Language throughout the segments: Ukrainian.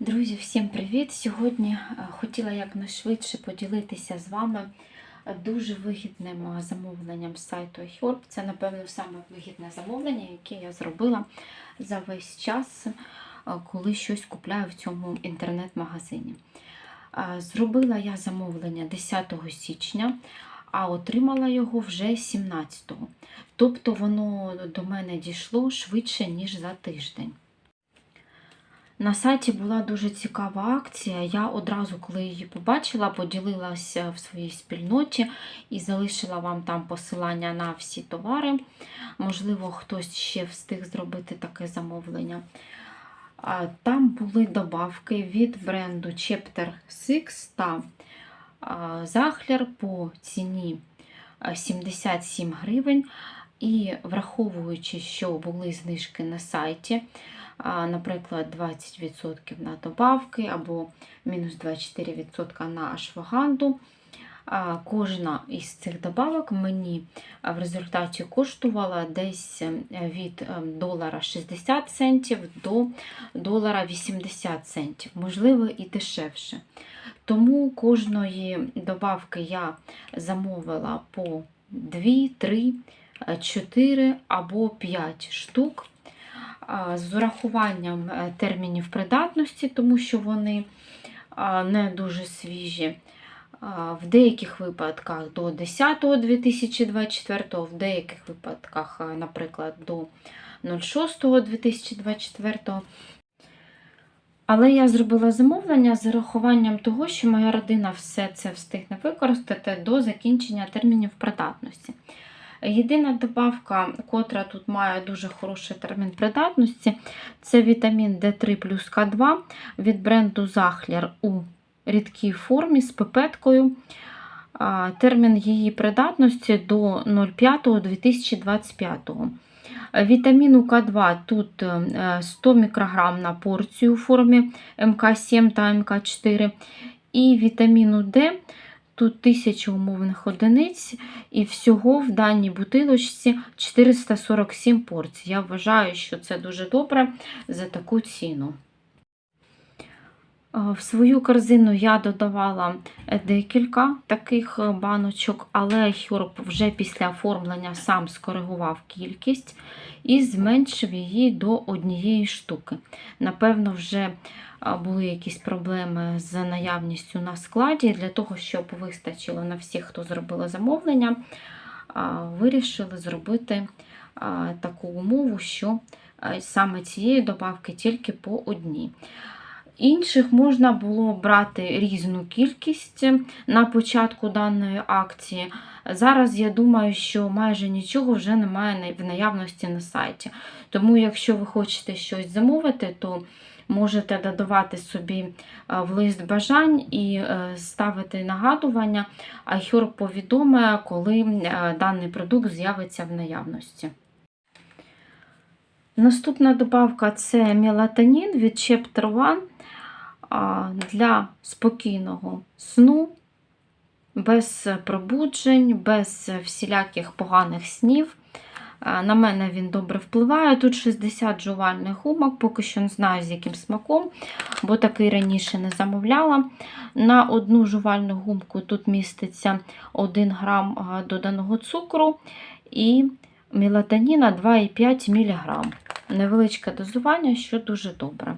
Друзі, всім привіт! Сьогодні е, хотіла якнайшвидше поділитися з вами е, дуже вигідним е, замовленням з сайту iHerb. Це, напевно, саме вигідне замовлення, яке я зробила за весь час, коли щось купляю в цьому інтернет-магазині. Зробила я замовлення 10 січня, а отримала його вже 17-го. Тобто воно до мене дійшло швидше, ніж за тиждень. На сайті була дуже цікава акція. Я одразу, коли її побачила, поділилася в своїй спільноті і залишила вам там посилання на всі товари. Можливо, хтось ще встиг зробити таке замовлення. Там були добавки від бренду Chapter 6 та а, Захлер по ціні 77 гривень. І враховуючи, що були знижки на сайті, наприклад, 20% на добавки або мінус 24% на ашваганду. Кожна із цих добавок мені в результаті коштувала десь е, від е, долара 60 центів до долара 80 центів, можливо, і дешевше. Тому кожної добавки я замовила по 2, 3, 4 або 5 штук з урахуванням е, термінів придатності, тому що вони не дуже свіжі. В деяких випадках до 10.2024, в деяких випадках, наприклад, до 06.2024. Але я зробила замовлення з урахуванням того, що моя родина все це встигне використати до закінчення термінів придатності. Єдина добавка, котра тут має дуже хороший термін придатності, це вітамін D3 плюс К2 від бренду Захлер у рідкій формі з пипеткою. Термін її придатності до 05.2025. Вітаміну К2 тут е, 100 мікрограм на порцію у формі МК7 та МК4. І вітаміну Д тут 1000 умовних одиниць, і всього в даній бутилочці 447 порцій. Я вважаю, що це дуже добре за таку ціну. Е, В свою корзину я додавала декілька таких е, баночок, але Хьорб вже після оформлення сам скоригував кількість і зменшив її до однієї штуки. Напевно, вже е, були якісь проблеми з наявністю на складі. Для того, щоб вистачило на всіх, хто зробили замовлення, вирішили зробити таку умову, що саме цієї добавки тільки по одній. Інших можна було брати різну кількість на початку даної акції. Зараз я думаю, що майже нічого вже немає в наявності на сайті. Тому, якщо ви хочете щось замовити, то можете додавати собі в лист бажань і е, ставити нагадування, а Хьор повідомить, коли е, даний продукт з'явиться в наявності. Наступна добавка це мелатонін від Chapter One для спокійного сну, без пробуджень, без всіляких поганих снів. На мене він добре впливає. Тут 60 жувальних гумок, поки що не знаю, з яким смаком, бо такий раніше не замовляла. На одну жувальну гумку тут міститься 1 грам доданого цукру і мелатоніна 2,5 мг. Невеличке дозування, що дуже добре.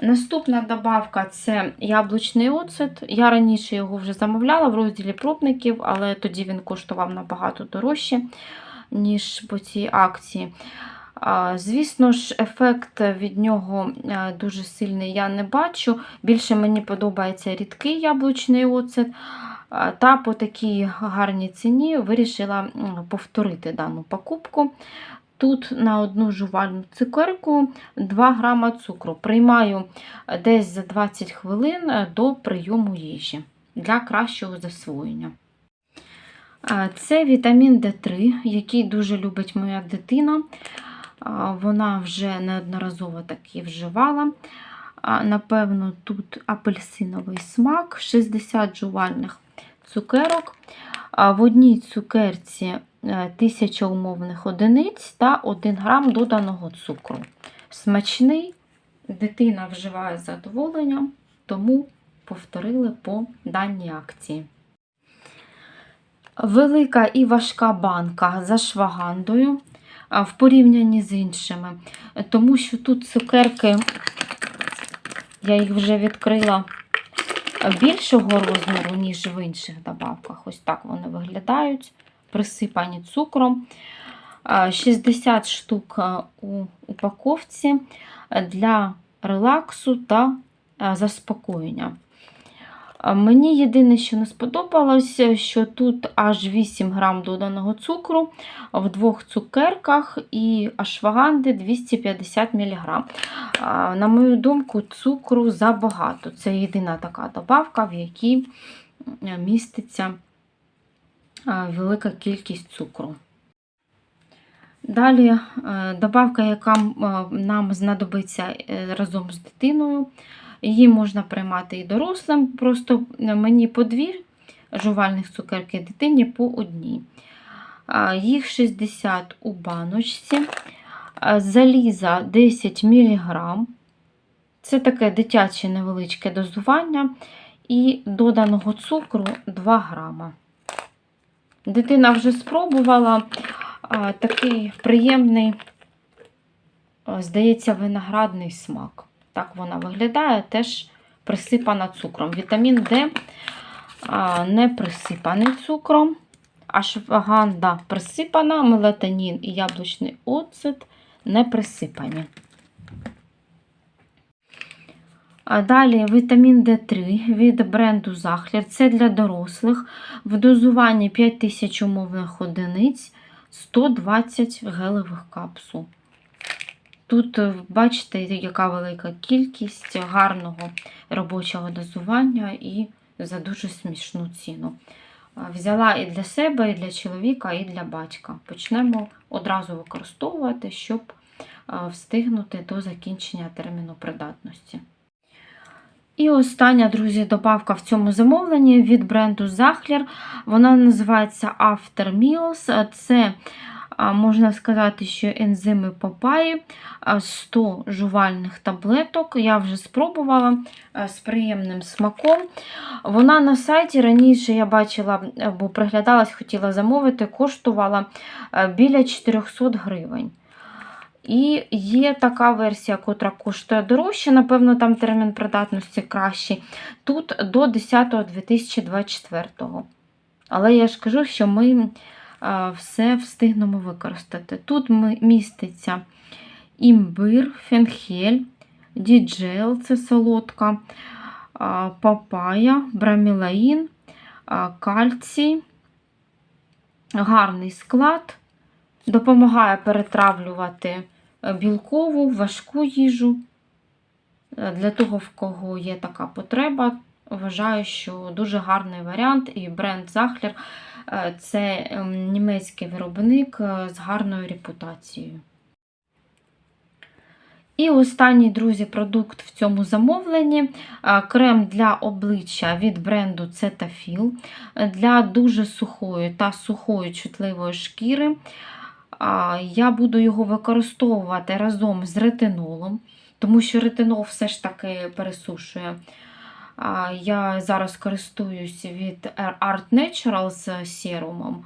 Наступна добавка це яблучний оцет. Я раніше його вже замовляла в розділі пробників, але тоді він коштував набагато дорожче, ніж по цій акції. Звісно ж, ефект від нього дуже сильний я не бачу. Більше мені подобається рідкий яблучний оцет. Та по такій гарній ціні вирішила повторити дану покупку. Тут на одну жувальну цукерку 2 грама цукру. Приймаю десь за 20 хвилин до прийому їжі для кращого засвоєння. Це вітамін D3, який дуже любить моя дитина. Вона вже неодноразово таки вживала. Напевно, тут апельсиновий смак, 60 жувальних цукерок. В одній цукерці 1000 умовних одиниць та 1 грам доданого цукру. Смачний, Дитина вживає з задоволенням, тому повторили по даній акції. Велика і важка банка за швагандою в порівнянні з іншими, тому що тут цукерки, я їх вже відкрила більшого розміру, ніж в інших добавках. Ось так вони виглядають, присипані цукром. 60 штук у упаковці для релаксу та заспокоєння. Мені єдине, що не сподобалося, що тут аж 8 грам доданого цукру в двох цукерках і ашваганди 250 мг. На мою думку, цукру забагато. Це єдина така добавка, в якій міститься велика кількість цукру. Далі е, добавка, яка е, нам знадобиться е, разом з дитиною. Її можна приймати і дорослим, просто мені по дві жувальних цукерки, дитині по одній. Їх 60 у баночці, заліза 10 мг. Це таке дитяче невеличке дозування і доданого цукру 2 грама. Дитина вже спробувала а, такий приємний, здається, виноградний смак. Так вона виглядає, теж присипана цукром. Вітамін Д а, не присипаний цукром, ашваганда присипана, мелатонін і яблучний оцет не присипані. Далі вітамін D3 від бренду Захлер. Це для дорослих. В дозуванні 5000 умовних одиниць 120 гелевих капсул. Тут, е, бачите, яка велика кількість гарного робочого дозування і за дуже смішну ціну. Взяла і для себе, і для чоловіка, і для батька. Почнемо одразу використовувати, щоб встигнути до закінчення терміну придатності. І остання, друзі, добавка в цьому замовленні від бренду Захлер. Вона називається After Meals. Це, можна сказати, що ензими папаї, 100 жувальних таблеток. Я вже спробувала з приємним смаком. Вона на сайті раніше я бачила, бо приглядалась, хотіла замовити, коштувала біля 400 гривень. І є така версія, котра коштує дорожче, напевно, там термін придатності кращий. Тут до 10.2024. Але я ж кажу, що ми все встигнемо використати. Тут міститься імбир, фенхель, діджел це солодка, папая, брамілаїн, кальцій, гарний склад. Допомагає перетравлювати е, білкову, важку їжу. Е, Для того, в кого є така потреба, вважаю, що дуже гарний варіант. І бренд Захлер е, це ем, німецький виробник з гарною репутацією. І останній, друзі, продукт в цьому замовленні крем для обличчя від бренду Cetaphil для дуже сухої та сухої чутливої шкіри. Я буду його використовувати разом з ретинолом, тому що ретинол все ж таки пересушує. Я зараз користуюсь від Art Natural з серумом.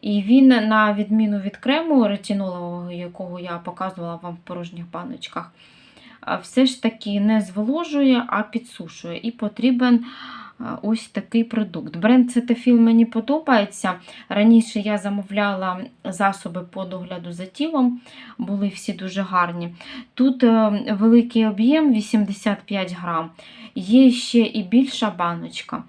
І він, на відміну від крему ретинолового, якого я показувала вам в порожніх баночках, все ж таки не зволожує, а підсушує. І потрібен ось такий продукт. Бренд Cetaphil мені подобається. Раніше я замовляла засоби по догляду за тілом, були всі дуже гарні. Тут е, великий об'єм 85 грам. Є ще і більша баночка.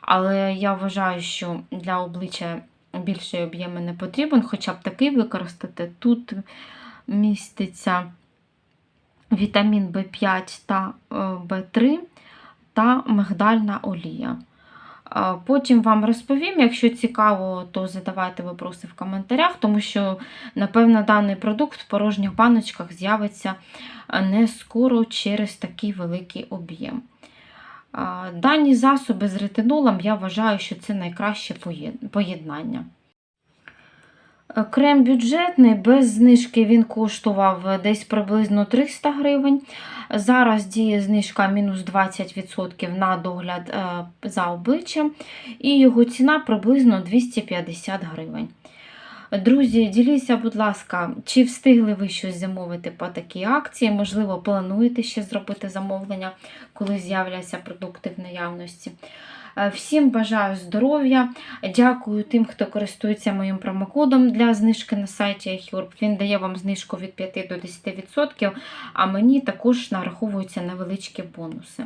Але я вважаю, що для обличчя більший об'єм не потрібен, хоча б такий використати. Тут міститься вітамін В5 та е, В3 та мигдальна олія. Потім вам розповім, якщо цікаво, то задавайте випроси в коментарях, тому що, напевно, даний продукт в порожніх баночках з'явиться не скоро через такий великий об'єм. Дані засоби з ретинолом я вважаю, що це найкраще поєднання. Е, Крем бюджетний, без знижки він коштував е, десь приблизно 300 гривень. Зараз діє знижка мінус 20% на догляд е, за обличчям, і його ціна приблизно 250 гривень. Друзі, діліться, будь ласка, чи встигли ви щось замовити по такій акції? Можливо, плануєте ще зробити замовлення, коли з'являться продукти в наявності. Е, Всім бажаю здоров'я. Дякую тим, хто користується моїм промокодом для знижки на сайті iHerb. Він дає вам знижку від 5 до 10%, а мені також нараховуються невеличкі бонуси.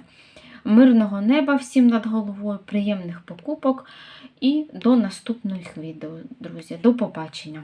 Мирного неба всім над головою, приємних покупок і до наступних відео, друзі. До побачення!